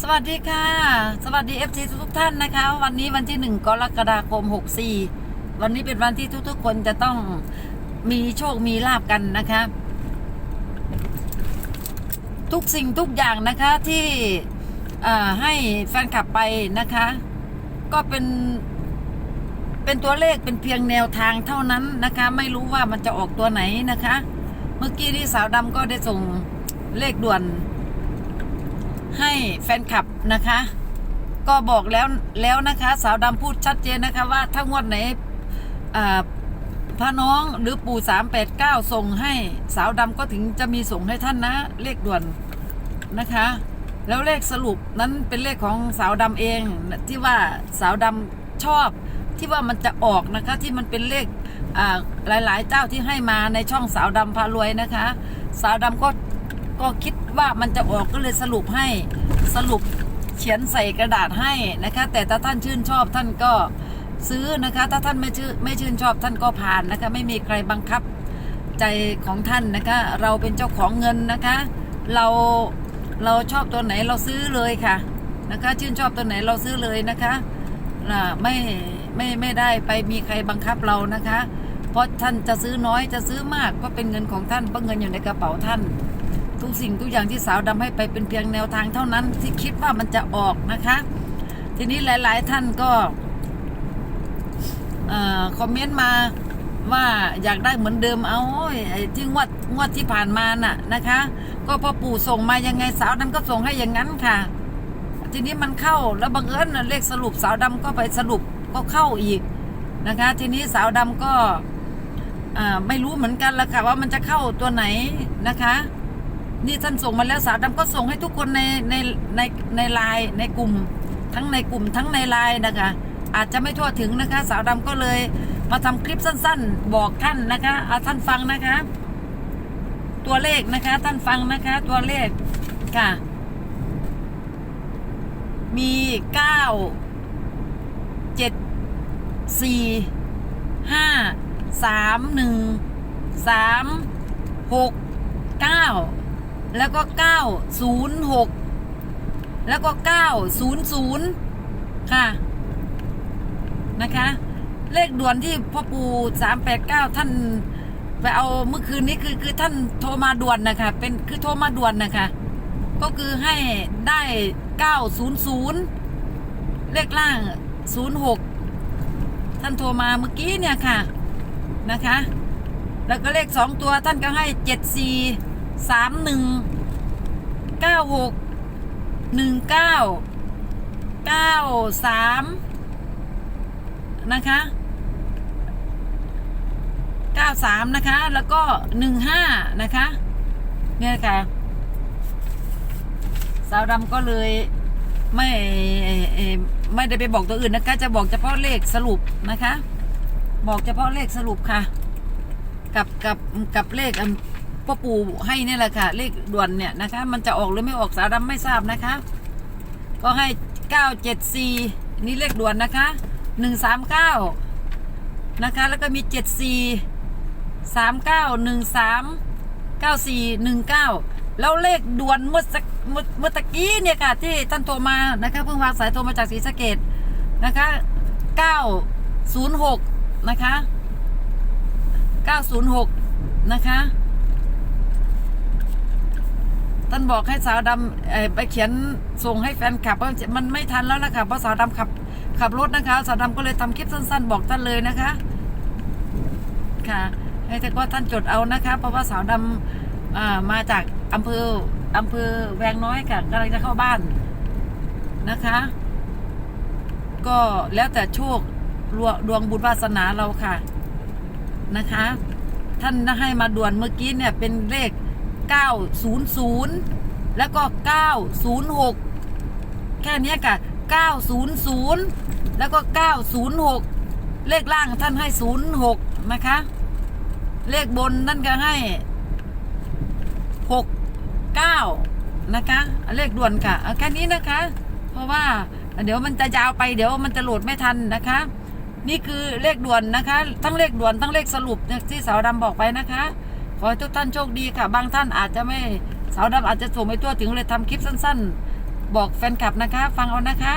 สวัสดีค่ะ สวัสดีเอฟซีทุกท่านนะคะ วันนี้วันที่หนึ่งกรกฎาคมหกสี่วันนี้เป็นวันที่ทุกๆ คนจะต้องมีโชคมีลาบกันนะคะ ทุกสิ่งทุกอย่างนะคะที่ให้แฟนคลับไปนะคะ ก็เป็นเป็นตัวเลขเป็นเพียงแนวทางเท่านั้นนะคะ ไม่รู้ว่ามันจะออกตัวไหนนะคะ เมื่อกี้ที่สาวดำก็ได้ส่งเลขด่วน ให้แฟนคลับนะคะ ก็บอกแล้วแล้วนะคะ สาวดำพูดชัดเจนนะคะว่าถ้างวดไหนพระน้องหรือปู่สามแปดเก้าส่งให้สาวดำก็ถึงจะมีส่งให้ท่านนะ เลขด่วนนะคะ แล้วเลขสรุปนั้นเป็นเลขของสาวดำเองที่ว่าสาวดำชอบที่ว่ามันจะออกนะคะที่มันเป็นเลขหลายๆเจ้าที่ให้มาในช่องสาวดำพารวยนะคะ สาวดำก็ ก็คิดว่ามันจะออกก็เลยสรุปให้สรุปเขียนใส่กระดาษให้นะคะ แต่ถ้าท่านชื่นชอบท่านก็ซื้อนะคะ ถ้าท่านไม่ชื่นไม่ชื่นชอบท่านก็ผ่านนะคะ ไม่มีใครบังคับใจของท่านนะคะ เราเป็นเจ้าของเงินนะคะ เราเราชอบตัวไหนเราซื้อเลยค่ะนะคะ ชื่นชอบตัวไหนเราซื้อเลยนะคะไม่ไม่ไม่ได้ไปมีใครบังคับเรานะคะ เพราะท่านจะซื้อน้อยจะซื้อมากก็เป็นเงินของท่านเพราะเงินอยู่ในกระเป๋าท่าน ทุกสิ่งทุกอย่างที่สาวดำให้ไปเป็นเพียงแนวทางเท่านั้นที่คิดว่ามันจะออกนะคะ ทีนี้หลาย ๆ ท่านก็คอมเมนต์มาว่าอยากได้เหมือนเดิมเอาไอ้ที่งวดงวดที่ผ่านมาน่ะนะคะ ก็พอปู่ส่งมายังไงสาวดำก็ส่งให้อย่างนั้นค่ะ ทีนี้มันเข้าแล้วบังเอิญเลขสรุปสาวดำก็ไปสรุปก็เข้าอีกนะคะ ทีนี้สาวดำก็ไม่รู้เหมือนกันละค่ะว่ามันจะเข้าตัวไหนนะคะ นี่ท่านส่งมาแล้วสาวดำก็ส่งให้ทุกคนในในในในไลน์ในกลุ่ม ทั้งในกลุ่มทั้งในไลน์นะคะ อาจจะไม่ทั่วถึงนะคะ สาวดำก็เลยมาทำคลิปสั้น ๆ บอกท่านนะคะเอาท่านฟังนะคะ ตัวเลขนะคะ ท่านฟังนะคะ ตัวเลขค่ะ มีเก้าเจ็ดสี่ห้าสามหนึ่งสามหกเก้า แล้วก็เก้าศูนย์หกแล้วก็เก้าศูนย์ศูนย์ค่ะ นะคะ เลขด่วนที่พ่อปู่สามแปดเก้าท่านไปเอาเมื่อคืนนี้คือคือท่านโทรมาด่วนนะคะ เป็นคือโทรมาด่วนนะคะ ก็คือให้ได้เก้าศูนย์ศูนย์เลขล่างศูนย์หกท่านโทรมาเมื่อกี้เนี่ยค่ะนะคะ แล้วก็เลขสองตัวท่านก็ให้เจ็ดสี่ สามหนึ่งเก้าหกหนึ่งเก้าเก้าสามนะคะเก้าสามนะคะ แล้วก็หนึ่งห้านะคะ เนี่ยค่ะ สาวดำก็เลยไม่ไม่ได้ไปบอกตัวอื่นนะคะ จะบอกเฉพาะเลขสรุปนะคะ บอกเฉพาะเลขสรุปค่ะ กับกับกับเลขอัน พ่อปู่ให้เนี่ยแหละค่ะ เลขด่วนเนี่ยนะคะ มันจะออกหรือไม่ออกสาวดำไม่ทราบนะคะ ก็ให้เก้าเจ็ดสี่นี่เลขด่วนนะคะหนึ่งสามเก้านะคะ แล้วก็มีเจ็ดสี่สามเก้าหนึ่งสามเก้าสี่หนึ่งเก้าแล้วเลขด่วนเมื่อสักเมื่อเมื่อตะกี้เนี่ยค่ะ ที่ท่านโทรมานะคะเพิ่งวางสายโทรมาจากศรีสะเกดนะคะเก้าศูนย์หกนะคะเก้าศูนย์หกนะคะ ท่านบอกให้สาวดำไปเขียนส่งให้แฟนคลับมันไม่ทันแล้วล่ะค่ะเพราะสาวดำขับขับรถนะคะ สาวดำก็เลยทำคลิปสั้น ๆ บอกท่านเลยนะคะ ค่ะให้แต่ก็ท่านจดเอานะคะ เพราะว่าสาวดำมาจากอำเภออำเภอแวงน้อยค่ะกำลังจะเข้าบ้านนะคะ ก็แล้วแต่โชคดวงบุญวาสนาเราค่ะนะคะ ท่านให้มาด่วนเมื่อกี้เนี่ยเป็นเลข 900 แล้วก็ 906 แค่นี้ค่ะ 900 แล้วก็ 906 เลขล่างท่านให้ 06 นะคะ เลขบนนั่นก็ให้ 69 นะคะ เลขด่วนค่ะแค่นี้นะคะ เพราะว่าเดี๋ยวมันจะยาวไปเดี๋ยวมันจะโหลดไม่ทันนะคะ นี่คือเลขด่วนนะคะ ทั้งเลขด่วนทั้งเลขสรุปที่สาวดำบอกไปนะคะ ขอให้ทุกท่านโชคดีค่ะ บางท่านอาจจะไม่สาวดำอาจจะส่งไม่ตัวถึงเลยทำคลิปสั้น ๆ บอกแฟนคลับนะคะ ฟังเอานะคะ